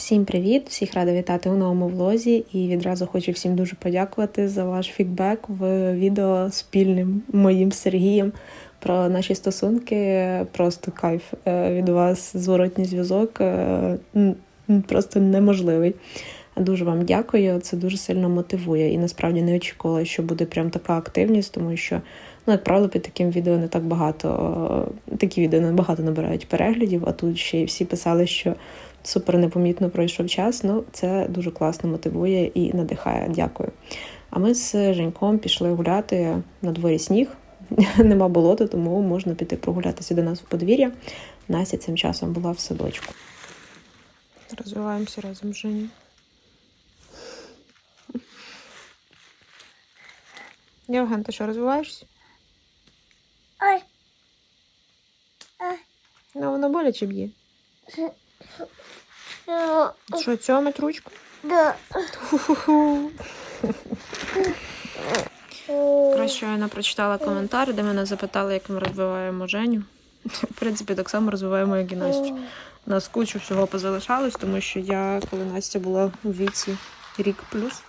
Всім привіт! Всіх рада вітати у новому влозі. І відразу хочу всім дуже подякувати за ваш фідбек в відео спільним моїм Сергієм про наші стосунки. Просто кайф Е, від вас. Зворотній зв'язок е, просто неможливий. Дуже вам дякую. Це дуже сильно мотивує. І насправді не очікувала, що буде прям така активність, тому що, ну, як правило, під таким відео не так багато. е, Такі відео не багато набирають переглядів, а тут ще й всі писали, що супер непомітно пройшов час. Ну, це дуже класно мотивує і надихає. Дякую. А ми з Женьком пішли гуляти на дворі сніг. Нема болота, тому можна піти прогулятися до нас в подвір'я. Настя цим часом була в садочку. Розвиваємося разом з Женю. Євген, ти що розвиваєшся? Ой, Ну, воно боляче б'є. Ну, Що, цьомить ручку? да. Краще я прочитала коментар, де мене запитали, як ми розвиваємо Женю. В принципі, так само розвиваємо, як і Настю. У нас кучу всього позалишалось, тому що я, коли Настя була у віці рік плюс,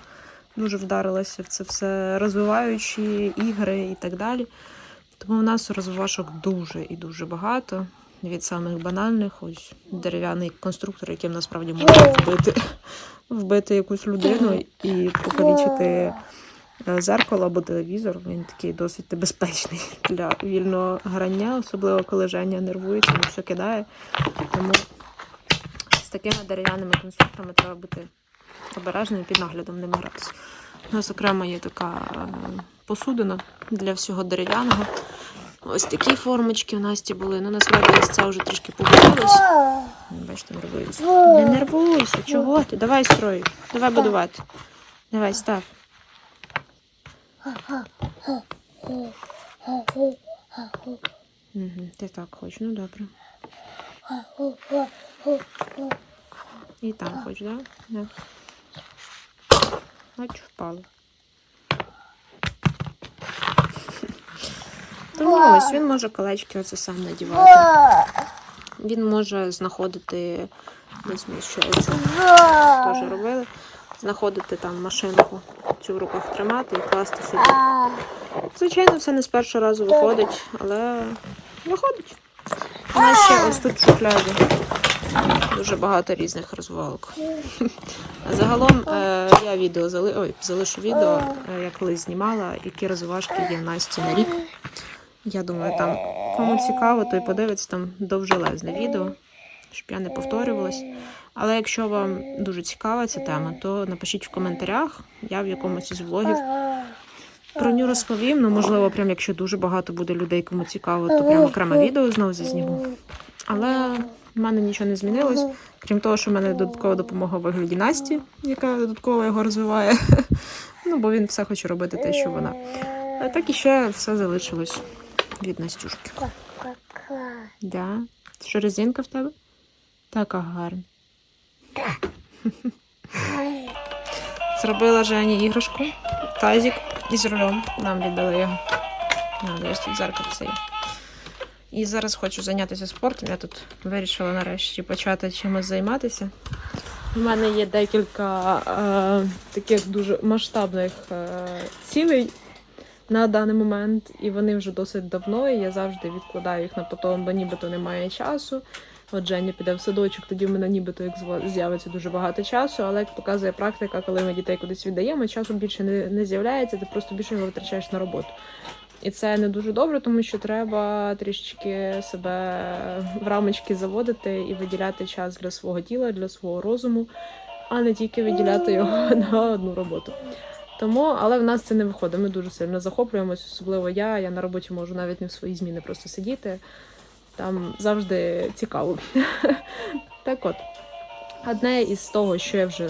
дуже вдарилася в це все, розвиваючи ігри і так далі. Тому у нас розвивашок дуже і дуже багато. Від самих банальних, ось дерев'яний конструктор, яким насправді можна вбити, вбити якусь людину і покалічити е, зеркало або телевізор. Він такий досить небезпечний для вільного грання, особливо коли Женя нервується, він все кидає. Тому з такими дерев'яними конструкторами треба бути обережним і під наглядом ними гратися. У нас окремо є така е, посудина для всього дерев'яного. Ось такі формочки у Насті були. Ну, насправді це вже трішки погубилось. Бачите, нервуюся. Не нервуйся, чого ти? Давай строй. Давай будувати. Давай, став. Угу, ти так хочеш, ну добре. І там хочеш, так? Да? Да. Бач, впало. Ось він може колечки оце сам надівати. Він може знаходити, ми ще оцю теж робили, знаходити там машинку, цю в руках тримати і класти собі. Звичайно, все не з першого разу виходить, але виходить. У нас ще ось тут шухляді. Дуже багато різних розвалок. Загалом е, я відео зали... Ой, залишу відео, е, я колись знімала, які розвивашки є в Насті на рік. Я думаю, там кому цікаво, той подивиться там довжелезне відео, щоб я не повторювалась. Але якщо вам дуже цікава ця тема, то напишіть в коментарях. Я в якомусь із влогів про нього розповім. Ну, можливо, прям якщо дуже багато буде людей, кому цікаво, то прям окреме відео знову зазніму. Але в мене нічого не змінилось, крім того, що в мене додаткова допомога в вигляді Насті, яка додатково його розвиває. Ну, бо він все хоче робити те, що вона. А так і ще все залишилось від Настюшки. Да. Що резинка в тебе? Така гарна. Зробила Жені іграшку, тазик із рулем. Нам віддали його. Ось тут зеркальце є. І зараз хочу зайнятися спортом. Я тут вирішила нарешті почати чимось займатися. У мене є декілька е, таких дуже масштабних е, цілей на даний момент, і вони вже досить давно. І я завжди відкладаю їх на потом, бо нібито немає часу. От Женя піде в садочок, тоді в мене нібито як з'явиться дуже багато часу, але як показує практика, коли ми дітей кудись віддаємо, часу більше не, не з'являється, ти просто більше його витрачаєш на роботу. І це не дуже добре, тому що треба трішечки себе в рамочки заводити і виділяти час для свого тіла, для свого розуму, а не тільки виділяти його на одну роботу. Тому, але в нас це не виходить. Ми дуже сильно захоплюємось, особливо я. Я на роботі можу навіть не в свої зміни просто сидіти. Там завжди цікаво. Так от, одне із того, що я вже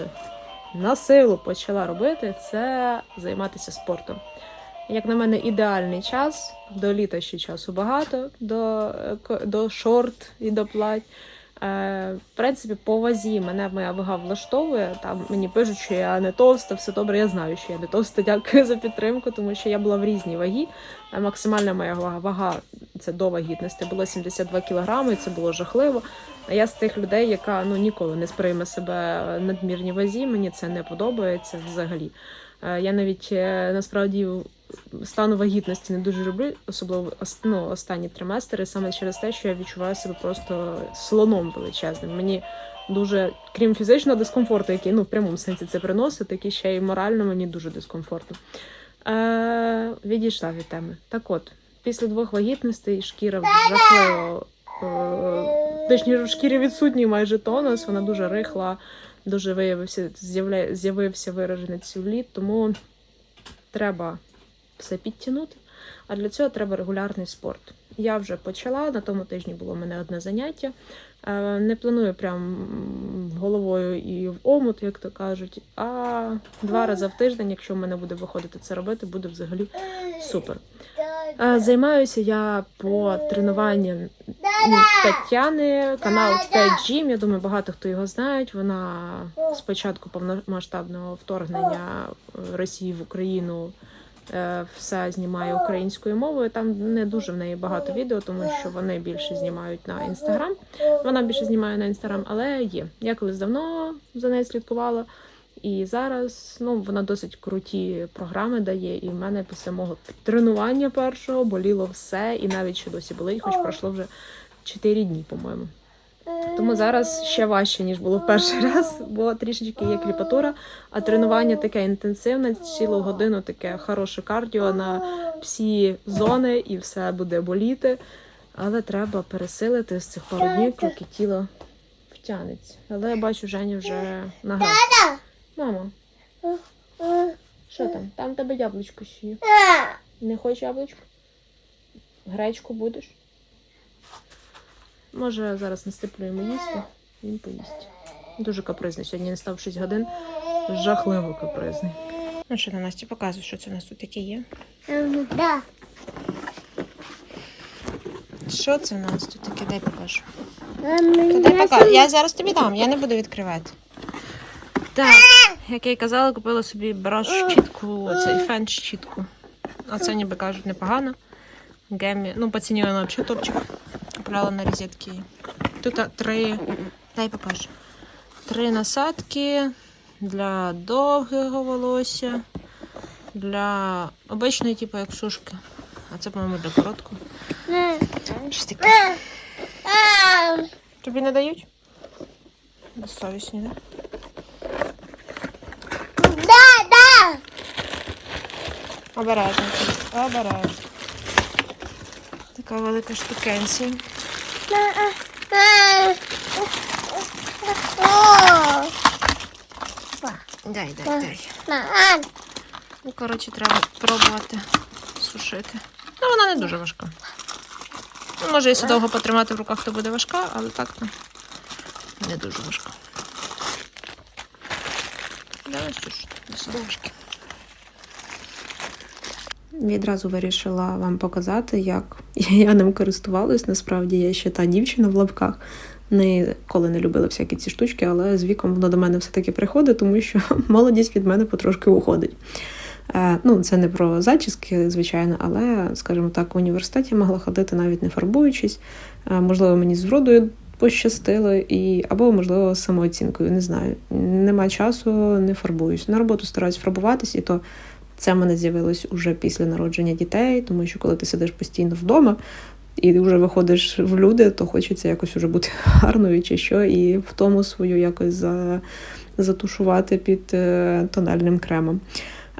на силу почала робити, це займатися спортом. Як на мене, ідеальний час. До літа ще часу багато, до, е, до шорт і до плать. Е, в принципі, по вазі мене моя вага влаштовує. Там мені пишуть, що я не товста, все добре. Я знаю, що я не товста. Дякую за підтримку, тому що я була в різній вагі. Е, Максимальна моя вага, вага Це до вагітності було 72 кілограми, і це було жахливо. А я з тих людей, яка ну ніколи не сприйме себе в надмірній вазі. Мені це не подобається взагалі. Е, Я навіть насправді стану вагітності не дуже люблю, особливо ну, останні триместри, саме через те, що я відчуваю себе просто слоном величезним. Мені дуже, крім фізичного дискомфорту, який ну в прямому сенсі це приносить, так і ще й морально мені дуже дискомфортно. Е, відійшла від теми. Так от, після двох вагітностей шкіра жахливо. Е, точніше, в шкірі відсутній майже тонус, вона дуже рихла, дуже виявився, з'явився виражений целюліт, тому треба все підтягнути. А для цього треба регулярний спорт. Я вже почала, на тому тижні було в мене одне заняття. Е, Не планую прям головою і в омут, як то кажуть, а два рази в тиждень, якщо в мене буде виходити це робити, буде взагалі супер. Е, Займаюся я по тренуванню Тетяни, канал Gym. Я думаю, багато хто його знають. Вона з початку повномасштабного вторгнення Росії в Україну все знімає українською мовою. Там не дуже в неї багато відео, тому що вони більше знімають на інстаграм. Вона більше знімає на інстаграм, але є. Я колись давно за нею слідкувала. І зараз ну вона досить круті програми дає. І в мене після мого тренування першого боліло все, і навіть ще досі болить, хоч пройшло вже 4 дні, по-моєму. Тому зараз ще важче, ніж було в перший раз, бо трішечки є кріпатура, а тренування таке інтенсивне, цілу годину таке хороше кардіо на всі зони, і все буде боліти. Але треба пересилити з цих пару днів, поки тіло втягнеться. Але я бачу, Женя вже награв. Мамо, що там? Там тебе яблучко ще є. Не хочеш яблучко? Гречку будеш? Може, зараз настиплю йому їсти, він поїсть. Дуже капризний. Сьогодні не став 6 годин. Жахливо капризний. Ну що, на Насті показуй, що це у нас тут таке є. Да. Що це у нас тут таке? Дай покажу. Дай Дай покажу. Я зараз тобі дам, я не буду відкривати. Так, як я й казала, купила собі браш щітку, оцей фен щітку. А це ніби кажуть непогано. Гемі. Ну, по ціні вона взагалі топчик. Купляла на розетки. Тут три. Дай покажу. Три насадки для довгого волосся, для обичної, типу, як сушки. А це, по-моєму, для короткого. Щось таке. Тобі не дають? Безсовісні, так? Да, да. Обережно. Обережно. Така велика штукенція. Дай, дай, дай. Ну, коротше, треба пробувати сушити. Ну, вона не дуже важка. Ну, може, якщо довго потримати в руках, то буде важка, але так то не дуже важка. Давай сушити, важкі. Відразу вирішила вам показати, як я ним користувалась. Насправді я ще та дівчина в лапках. Ніколи не любила всякі ці штучки, але з віком воно до мене все-таки приходить, тому що молодість від мене потрошки уходить. Е, Ну, це не про зачіски, звичайно, але, скажімо так, в університеті могла ходити навіть не фарбуючись. Е, Можливо, мені з вродою пощастило, і, або, можливо, самооцінкою, не знаю. Нема часу, не фарбуюсь. На роботу стараюсь фарбуватись, і то це в мене з'явилось уже після народження дітей, тому що коли ти сидиш постійно вдома і вже виходиш в люди, то хочеться якось уже бути гарною чи що, і в тому свою якось за, затушувати під е, тональним кремом.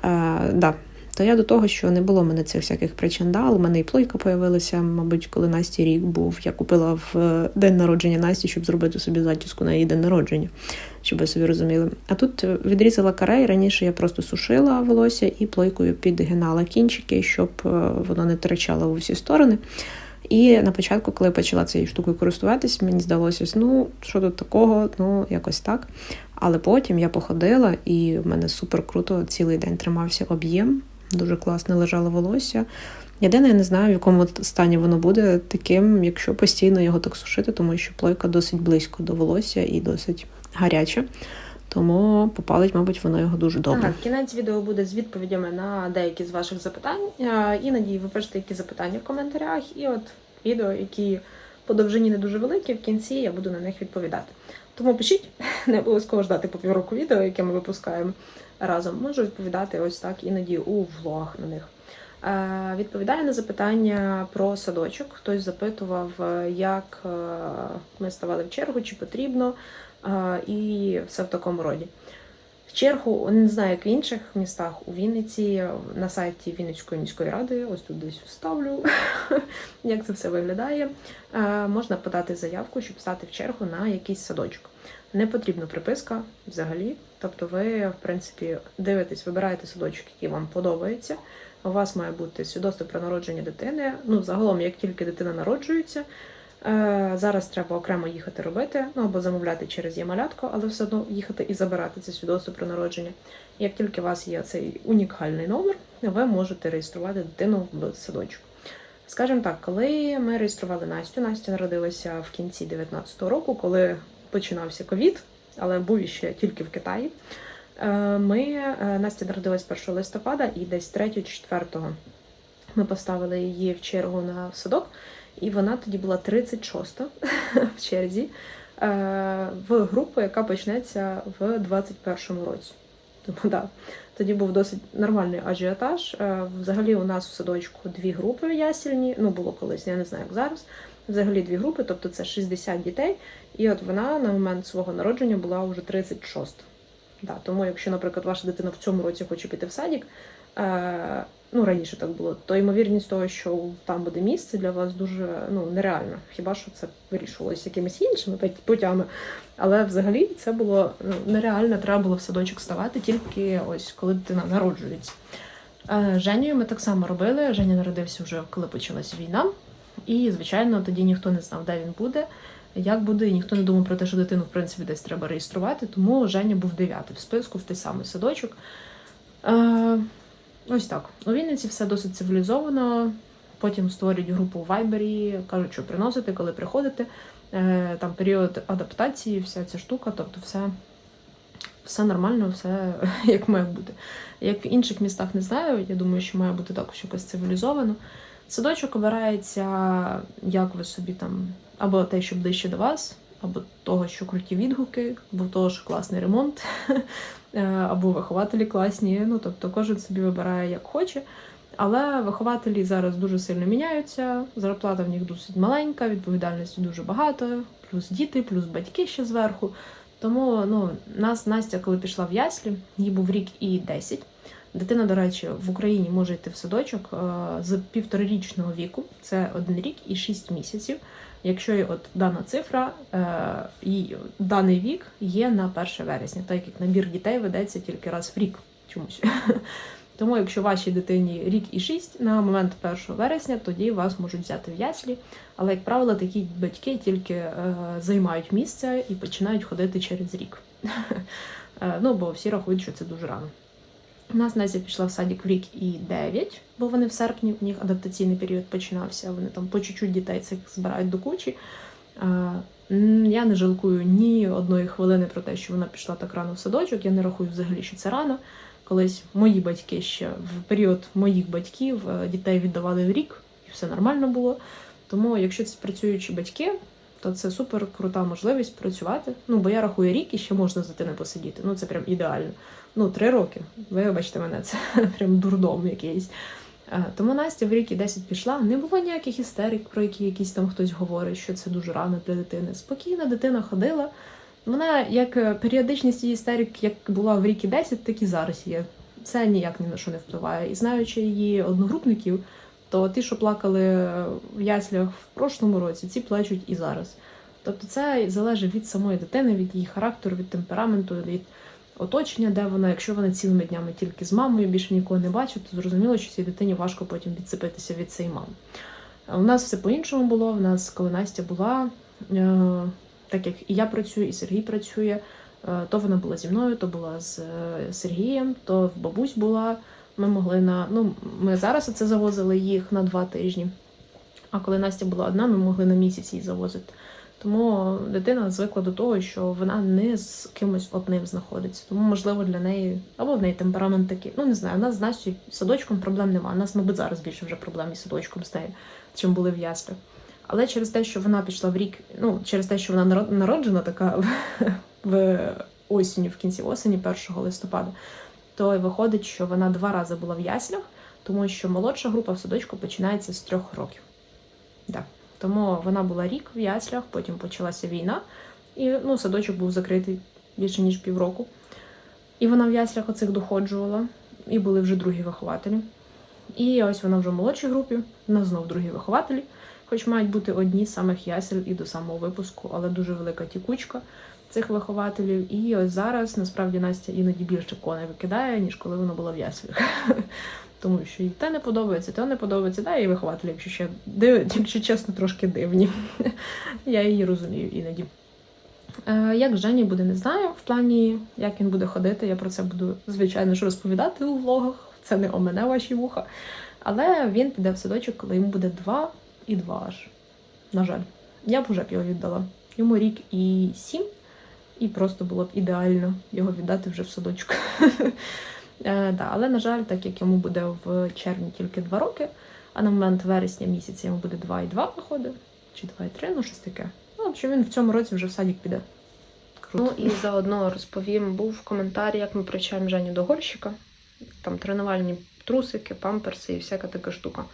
Е, да. То я до того, що не було в мене цих всяких причандал. У мене і плойка появилася, мабуть, коли Насті рік був. Я купила в е, день народження Насті, щоб зробити собі зачіску на її день народження, щоб ви собі розуміли. А тут е, відрізала карей. Раніше я просто сушила волосся і плойкою підгинала кінчики, щоб е, воно не тричало в усі сторони. І на початку, коли я почала цією штукою користуватись, мені здалося, ну що тут такого, ну якось так. Але потім я походила, і в мене супер круто цілий день тримався об'єм, дуже класно лежало волосся. Єдине, я не знаю, в якому стані воно буде таким, якщо постійно його так сушити, тому що плойка досить близько до волосся і досить гаряча. Тому попалить, мабуть, воно його дуже добре. Так, кінець відео буде з відповідями на деякі з ваших запитань. Е, Іноді ви пишете які запитання в коментарях, і от відео, які по довжині не дуже великі. В кінці я буду на них відповідати. Тому пишіть, не обов'язково ждати по півроку відео, яке ми випускаємо разом. Можу відповідати ось так іноді у влогах на них. Е, Відповідаю на запитання про садочок. Хтось запитував, е, як е, ми ставали в чергу, чи потрібно, і все в такому роді. В чергу не знаю, як в інших містах у Вінниці на сайті Вінницької міської ради, ось тут десь вставлю, як це все виглядає. Можна подати заявку, щоб стати в чергу на якийсь садочок. Не потрібна приписка взагалі. Тобто, ви, в принципі, дивитесь, вибираєте садочок, який вам подобається. У вас має бути свідоцтво про народження дитини. Ну, загалом, як тільки дитина народжується, е, зараз треба окремо їхати робити, ну або замовляти через Ямалятко, але все одно їхати і забирати це свідоцтво про народження. Як тільки у вас є цей унікальний номер, ви можете реєструвати дитину в садочок. Скажімо так, коли ми реєстрували Настю, Настя народилася в кінці 19-го року, коли починався ковід, але був іще тільки в Китаї. Е, Ми е, Настя народилась 1 листопада, і десь 3-4 ми поставили її в чергу на садок, і вона тоді була 36 в черзі е, в групу, яка почнеться в 21-му році. Тому да, тоді був досить нормальний ажіотаж. Взагалі, у нас в садочку дві групи ясільні. Ну було колись, я не знаю, як зараз. Взагалі дві групи, тобто це 60 дітей. І от вона на момент свого народження була вже 36. Да, тому, якщо, наприклад, ваша дитина в цьому році хоче піти в садик, е, ну раніше так було, то ймовірність того, що там буде місце для вас дуже ну, нереальна. Хіба що це вирішувалося якимись іншими путями. Але взагалі це було ну, нереально, треба було в садочок ставати тільки ось коли дитина народжується. Е, Женєю ми так само робили. Женя народився вже коли почалась війна. І, звичайно, тоді ніхто не знав, де він буде, як буде, і ніхто не думав про те, що дитину, в принципі, десь треба реєструвати. Тому Женя був дев'ятий в списку в той самий садочок. Е, ось так. У Вінниці все досить цивілізовано. Потім створюють групу у Вайбері, кажуть, що приносити, коли приходите. Е, там період адаптації, вся ця штука, тобто все, все нормально, все як має бути. Як в інших містах не знаю, я думаю, що має бути також якось цивілізовано. Садочок обирається, як ви собі там, або те, що ближче до вас, або того, що круті відгуки, або того, що класний ремонт, е, або вихователі класні. Ну, тобто кожен собі вибирає як хоче. Але вихователі зараз дуже сильно міняються, зарплата в них досить маленька, відповідальності дуже багато, плюс діти, плюс батьки ще зверху. Тому ну, нас Настя, коли пішла в яслі, їй був рік і 10. Дитина, до речі, в Україні може йти в садочок е, з півторарічного віку, це один рік і 6 місяців. Якщо є от дана цифра, е, і даний вік є на 1 вересня, так як набір дітей ведеться тільки раз в рік чомусь. Тому, якщо вашій дитині рік і 6 на момент 1 вересня, тоді вас можуть взяти в яслі. Але, як правило, такі батьки тільки е, займають місце і починають ходити через рік. Ну, бо всі рахують, що це дуже рано. У нас Настя пішла в садик в рік і 9, бо вони в серпні, у них адаптаційний період починався. Вони там по чуть-чуть дітей цих збирають до кучі. Я не жалкую ні одної хвилини про те, що вона пішла так рано в садочок. Я не рахую взагалі, що це рано. Колись мої батьки ще в період моїх батьків е, дітей віддавали в рік, і все нормально було. Тому, якщо це працюючі батьки, то це супер крута можливість працювати. Ну, бо я рахую рік і ще можна з дитиною посидіти. Ну, це прям ідеально. Ну, три роки. Вибачте мене, це прям дурдом якийсь. Тому Настя в рік і 10 пішла. Не було ніяких істерик, про які якісь там хтось говорить, що це дуже рано для дитини. Спокійно дитина ходила. Вона як е, періодичність її істерик, як була в рік і 10, так і зараз є. Це ніяк ні на що не впливає. І знаючи її одногрупників, то ті, що плакали в яслях в прошлому році, ці плачуть і зараз. Тобто це залежить від самої дитини, від її характеру, від темпераменту, від оточення, де вона, якщо вона цілими днями тільки з мамою, більше нікого не бачить, то зрозуміло, що цій дитині важко потім відцепитися від цієї мами. У нас все по-іншому було. У нас, коли Настя була, е, так як і я працюю, і Сергій працює, е, то вона була зі мною, то була з е, Сергієм, то в бабусь була. Ми могли на. Ну, ми зараз це завозили їх на два тижні. А коли Настя була одна, ми могли на місяць її завозити. Тому дитина звикла до того, що вона не з кимось одним знаходиться. Тому, можливо, для неї або в неї темперамент такий. Ну не знаю, у нас з Настю садочком проблем немає. У нас, мабуть, зараз більше вже проблем із садочком з нею, чим були в яслях. Але через те, що вона пішла в рік, ну через те, що вона наро- народжена така в осінню, в кінці осені, 1 листопада, то виходить, що вона два рази була в яслях, тому що молодша група в садочку починається з трьох років. Да. Тому вона була рік в яслях, потім почалася війна, і ну, садочок був закритий більше ніж півроку. І вона в яслях оцих доходжувала, і були вже другі вихователі. І ось вона вже в молодшій групі, в знов другі вихователі, хоч мають бути одні з самих ясель і до самого випуску, але дуже велика тікучка цих вихователів. І ось зараз насправді Настя іноді більше коней викидає, ніж коли вона була в яслях. Тому що їй те не подобається, те не подобається, да, і вихователі, якщо ще див, якщо чесно, трошки дивні. Я її розумію іноді. Е, як Жені буде, не знаю. В плані, як він буде ходити, я про це буду, звичайно ж, розповідати у влогах. Це не о мене ваші вуха. Але він піде в садочок, коли йому буде два і два аж. На жаль, я б вже б його віддала. Йому рік і сім, і просто було б ідеально його віддати вже в садочок. Е, да, але, на жаль, так як йому буде в червні тільки два роки, а на момент вересня місяця йому буде два і два виходить, чи два і три, ну щось таке. Ну, общем, він в цьому році вже в садик піде. Круто. Ну і заодно розповім, був коментар, як ми привчаємо Женю до горщика. Там тренувальні трусики, памперси і всяка така штука.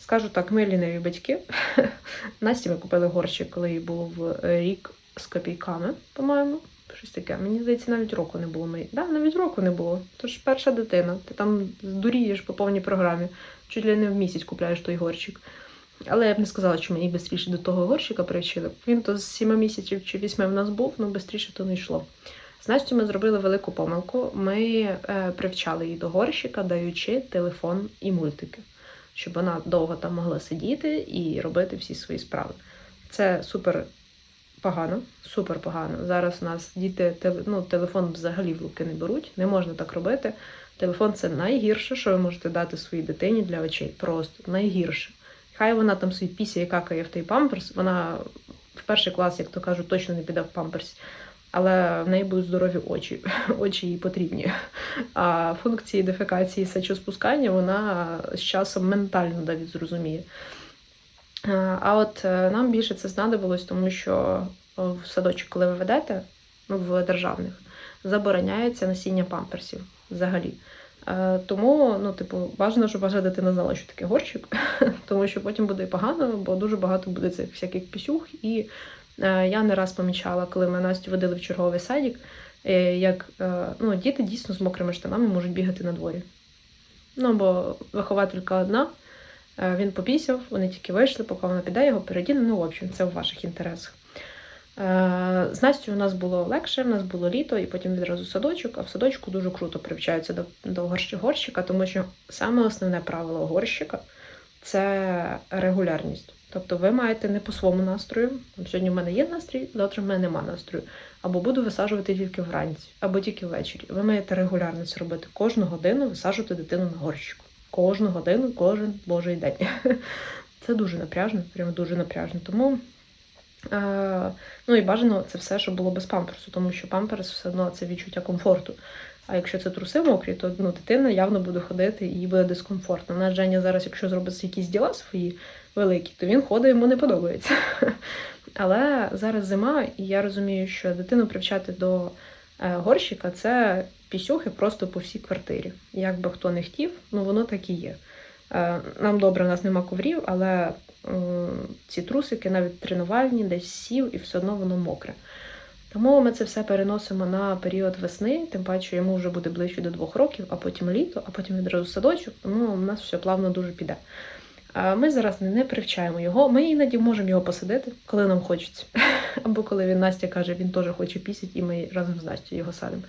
Скажу так, ми ліниві батьки. Насті ми купили горщик, коли їй був е, рік з копійками, по-моєму. Щось таке. Мені здається, навіть року не було. Ми... Да, навіть року не було. Тож перша дитина. Ти там здурієш по повній програмі. Чуть ли не в місяць купляєш той горщик. Але я б не сказала, що мені швидше до того горщика привчили. Він то з 7 місяців чи 8 в нас був, ну швидше то не йшло. З ми зробили велику помилку. Ми е, привчали її до горщика, даючи телефон і мультики, щоб вона довго там могла сидіти і робити всі свої справи. Це супер погано, супер погано. Зараз у нас діти ну, телефон взагалі в руки не беруть, не можна так робити. Телефон це найгірше, що ви можете дати своїй дитині для очей. Просто найгірше. Хай вона там свій пісі і какає в той памперс, вона в перший клас, як то кажуть, точно не піде в памперс. Але в неї будуть здорові очі. Очі їй потрібні. А функції дефекації сечоспускання вона з часом ментально навіть зрозуміє. Е, А от е, нам більше це знадобилось, тому що в садочок, коли ви ведете, ну, в державних, забороняється носіння памперсів взагалі. Е, Тому, ну, типу, бажано, щоб ваша дитина знала, що таке горщик, тому що потім буде погано, бо дуже багато буде цих всяких пісюх. І е, я не раз помічала, коли ми Настю водили в черговий садик, е, як е, ну, діти дійсно з мокрими штанами можуть бігати на дворі. Ну, бо вихователька одна, е, він попісяв, вони тільки вийшли, поки вона піде, його передіне. Ну, в общем, це в ваших інтересах. Е, З Настю у нас було легше, в нас було літо, і потім відразу садочок, а в садочку дуже круто привчаються до, до горщика, тому що саме основне правило горщика це регулярність. Тобто ви маєте не по своєму настрою. Сьогодні в мене є настрій, завтра в мене нема настрою. Або буду висаджувати тільки вранці, або тільки ввечері. Ви маєте регулярно це робити. Кожну годину висаджувати дитину на горщику. Кожну годину, кожен божий день. Це дуже напряжно, прямо дуже напряжно. Тому Е, ну і бажано це все, щоб було без памперсу, тому що памперс все одно це відчуття комфорту. А якщо це труси мокрі, то ну, дитина явно буде ходити і їй буде дискомфортно. Наш Женя зараз, якщо зробить якісь діла свої великі, то він ходить, йому не подобається. Але зараз зима, і я розумію, що дитину привчати до е, горщика це пісюхи просто по всій квартирі. Як би хто не хотів, ну воно так і є. Е, Нам добре, у нас нема коврів, але ці трусики навіть тренувальні, десь сів, і все одно воно мокре. Тому ми це все переносимо на період весни, тим паче йому вже буде ближче до двох років, а потім літо, а потім відразу садочок, тому у нас все плавно дуже піде. Ми зараз не привчаємо його. Ми іноді можемо його посадити, коли нам хочеться. Або коли він Настя каже, він теж хоче пісять, і ми разом з Настю його садимо.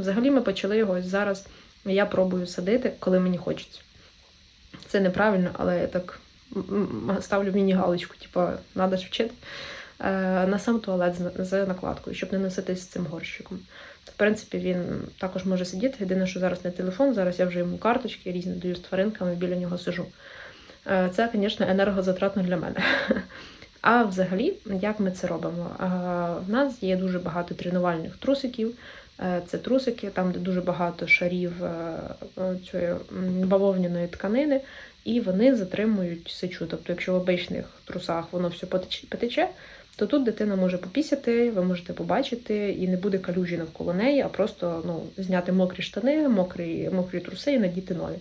Взагалі ми почали його ось зараз. Я пробую садити, коли мені хочеться. Це неправильно, але я так ставлю міні-галочку, типу, треба ж вчити. Е, на сам туалет з накладкою, щоб не носитись з цим горщиком. В принципі, він також може сидіти. Єдине, що зараз не телефон, зараз я вже йому карточки різні даю з тваринками, біля нього сижу. Е, Це, звісно, енергозатратно для мене. А взагалі, як ми це робимо? Е, В нас є дуже багато тренувальних трусиків. Е, Це трусики, там, де дуже багато шарів е, е, цієї бавовняної тканини. і вони затримують сечу. Тобто, якщо в обичних трусах воно все потече, то тут дитина може попісяти, ви можете побачити, і не буде калюжі навколо неї, а просто ну, зняти мокрі штани, мокрі, мокрі труси і надіти нові.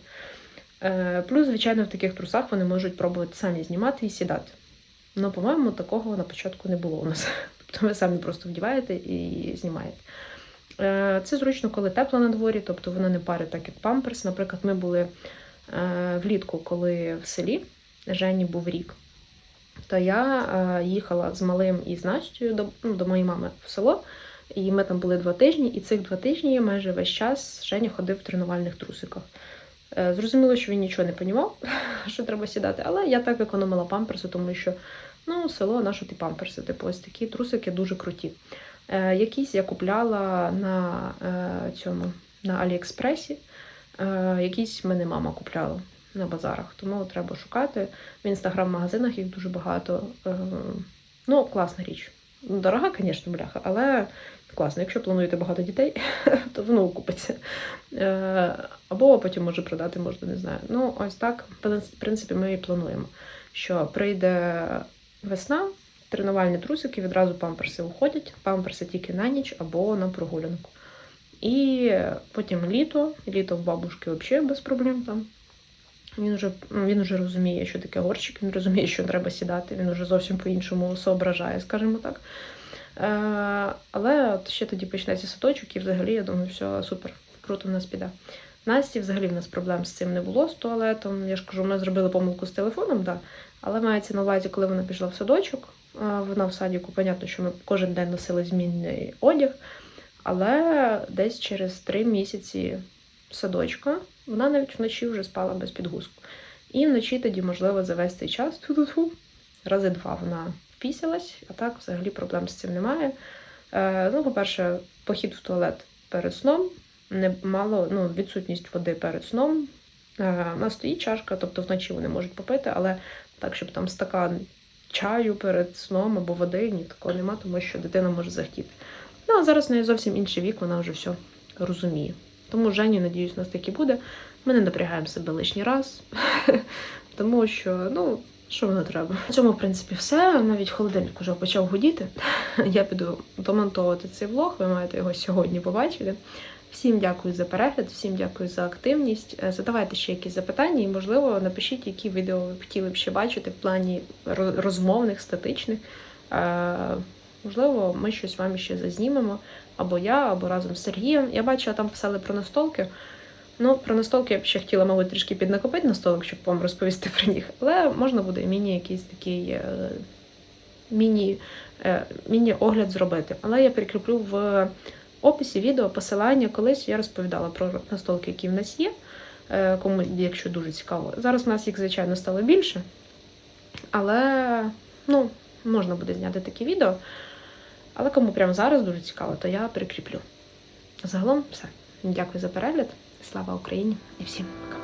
Плюс, звичайно, в таких трусах вони можуть пробувати самі знімати і сідати. Ну, по-моєму, такого на початку не було у нас. Тобто ви самі просто вдіваєте і знімаєте. Е, Це зручно, коли тепло на дворі, тобто воно не парить так, як памперс. Наприклад, ми були е, влітку, коли в селі Жені був рік, то я е, їхала з малим і з Настю до, ну, до моєї мами в село. І ми там були два тижні, і цих два тижні майже весь час Женя ходив в тренувальних трусиках. Зрозуміло, що він нічого не понімав, що треба сідати, але я так економила памперси, тому що ну, село, на що ти памперси? Типу, ось такі трусики дуже круті. Е, якісь я купляла на е, цьому на Аліекспресі, е, якісь мене мама купляла на базарах, тому треба шукати. В інстаграм-магазинах їх дуже багато. Ну, класна річ. Дорога, звісно, бляха, але класно. Якщо плануєте багато дітей, то воно окупиться. Або потім може продати, можна, не знаю. Ну, ось так, в принципі, ми і плануємо, що прийде весна, тренувальні трусики, відразу памперси уходять, памперси тільки на ніч або на прогулянку. І потім літо, літо в бабушки взагалі без проблем там. Він вже, він вже розуміє, що таке горщик, він розуміє, що треба сідати, він вже зовсім по-іншому соображає, скажімо так. Е, але от ще тоді почнеться садочок, і взагалі, я думаю, все супер, круто в нас піде. Насті взагалі в нас проблем з цим не було з туалетом. Я ж кажу, ми зробили помилку з телефоном, да. але мається на увазі, коли вона пішла в садочок. Вона в садіку, понятно, що ми кожен день носили змінний одяг, але десь через три місяці садочка вона навіть вночі вже спала без підгузку. І вночі тоді, можливо, за весь цей час ту-ту-ту, рази два вона впісялась, а так взагалі проблем з цим немає. Е, ну, по-перше, похід в туалет перед сном, не ну, відсутність води перед сном. Е, у нас стоїть чашка, тобто вночі вони можуть попити, але так, щоб там стакан чаю перед сном або води, ні, такого нема, тому що дитина може захотіти. Ну, а зараз в неї зовсім інший вік, вона вже все розуміє. Тому Жені, надіюсь, у нас таки буде. Ми не напрягаємо себе лишній раз, тому що, ну, що воно треба. На цьому, в принципі, все. Навіть холодильник вже почав гудіти. Я піду домонтовувати цей влог, ви маєте його сьогодні побачити. Всім дякую за перегляд, всім дякую за активність. Е, Задавайте ще якісь запитання, і, можливо, напишіть, які відео ви хотіли б ще бачити в плані розмовних, статичних. Е, Можливо, ми щось вам ще зазнімемо, або я, або разом з Сергієм. Я бачила, там писали про настолки. Ну, про настолки я б ще хотіла, мабуть, трішки піднакопити настолок, щоб вам розповісти про них. Але можна буде міні якийсь такий е, міні-огляд зробити. Але я прикріплю в описі відео посилання. Колись я розповідала про настолки, які в нас є. Е, кому, якщо дуже цікаво. Зараз в нас їх, звичайно, стало більше. Але ну, можна буде зняти такі відео. Але кому прямо зараз дуже цікаво, то я прикріплю. Загалом все. Дякую за перегляд. Слава Україні і всім пока.